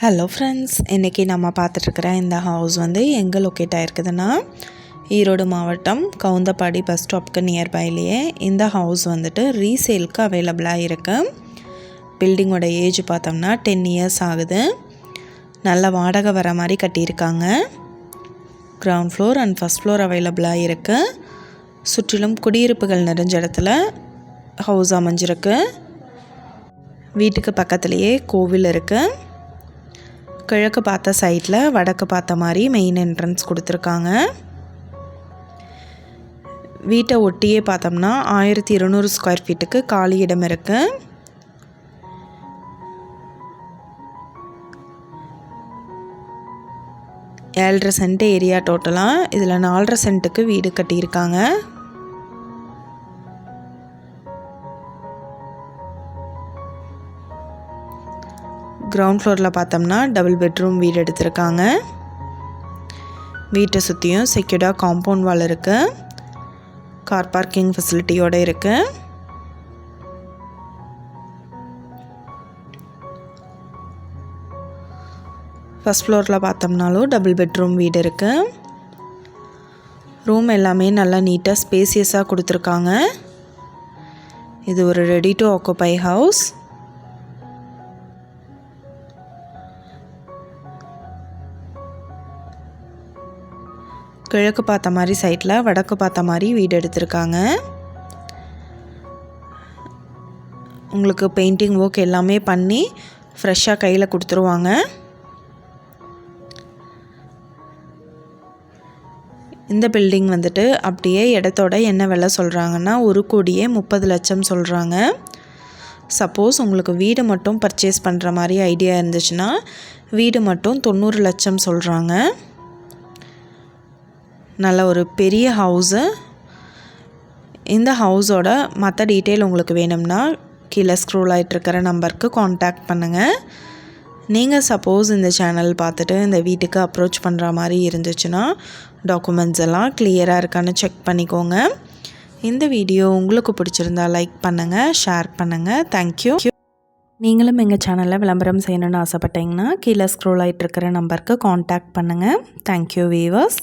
Hello friends இன்றைக்கி நம்ம பார்த்துட்ருக்குற இந்த ஹவுஸ் வந்து எங்கே லொக்கேட் ஆகிருக்குதுன்னா ஈரோடு மாவட்டம் கவுந்தப்பாடி பஸ் ஸ்டாப்க்கு நியர்பைலேயே இந்த ஹவுஸ் வந்துட்டு ரீசேலுக்கு அவைலபிளாக இருக்குது பில்டிங்கோட ஏஜ் பார்த்தோம்னா டென் இயர்ஸ் ஆகுது. நல்ல வாடகை வர மாதிரி கட்டியிருக்காங்க. Ground floor and first floor அவைலபிளாக இருக்குது சுற்றிலும் குடியிருப்புகள் நிறைஞ்ச இடத்துல ஹவுஸ் அமைஞ்சிருக்கு. வீட்டுக்கு பக்கத்துலேயே கோவில் இருக்குது கிழக்கு பார்த்த சைடில் வடக்கு பார்த்த மாதிரி மெயின் என்ட்ரன்ஸ் கொடுத்துருக்காங்க. வீட்டை ஒட்டியே பார்த்தோம்னா ஆயிரத்தி இருநூறு ஸ்கொயர் ஃபீட்டுக்கு காலி இடம் இருக்குது ஏழரை சென்ட் ஏரியா டோட்டலாக இதில் நாலரை சென்ட்டுக்கு வீடு கட்டியிருக்காங்க. கிரவுண்ட் ஃப்ளோரில் பார்த்தோம்னா டபுள் பெட்ரூம் வீடு எடுத்திருக்காங்க. வீட்டை சுற்றியும் செக்யூர்டாக காம்பவுண்ட் வால் இருக்குது கார் பார்க்கிங் ஃபெசிலிட்டியோடு இருக்குது ஃபஸ்ட் ஃப்ளோரில் பார்த்தோம்னாலும் டபுள் பெட்ரூம் வீடு இருக்குது ரூம் எல்லாமே நல்லா நீட்டாக ஸ்பேசியஸாக கொடுத்துருக்காங்க. இது ஒரு ரெடி டு ஆக்குப்பை ஹவுஸ் கிழக்கு பார்த்த மாதிரி சைட்டில் வடக்கு பார்த்த மாதிரி வீடு எடுத்திருக்காங்க. உங்களுக்கு பெயிண்டிங் ஒர்க் எல்லாமே பண்ணி ஃப்ரெஷ்ஷாக கையில் கொடுத்துருவாங்க. இந்த பில்டிங் வந்துட்டு அப்படியே இடத்தோட என்ன விலை சொல்கிறாங்கன்னா ஒரு கோடியே முப்பது லட்சம் சொல்கிறாங்க சப்போஸ் உங்களுக்கு வீடு மட்டும் பர்ச்சேஸ் பண்ணுற மாதிரி ஐடியா இருந்துச்சுன்னா வீடு மட்டும் தொண்ணூறு லட்சம் சொல்கிறாங்க நல்ல ஒரு பெரிய ஹவுஸு இந்த ஹவுஸோட மற்ற டீட்டெயில் உங்களுக்கு வேணும்னா கீழே ஸ்க்ரோல் ஆகிட்டுருக்கிற நம்பருக்கு காண்டாக்ட் பண்ணுங்கள் நீங்கள் சப்போஸ் இந்த சேனல் பார்த்துட்டு இந்த வீட்டுக்கு அப்ரோச் பண்ணுற மாதிரி இருந்துச்சுன்னா டாக்குமெண்ட்ஸ் எல்லாம் கிளியராக இருக்கான்னு செக் பண்ணிக்கோங்க. இந்த வீடியோ உங்களுக்கு பிடிச்சிருந்தா லைக் பண்ணுங்கள் ஷேர் பண்ணுங்கள் தேங்க்யூ நீங்களும் எங்கள் சேனலில் விளம்பரம் செய்யணுன்னு ஆசைப்பட்டீங்கன்னா கீழே ஸ்க்ரோல் ஆகிட்டு இருக்கிற நம்பருக்கு காண்டாக்ட் பண்ணுங்கள் தேங்க்யூ வீவர்ஸ்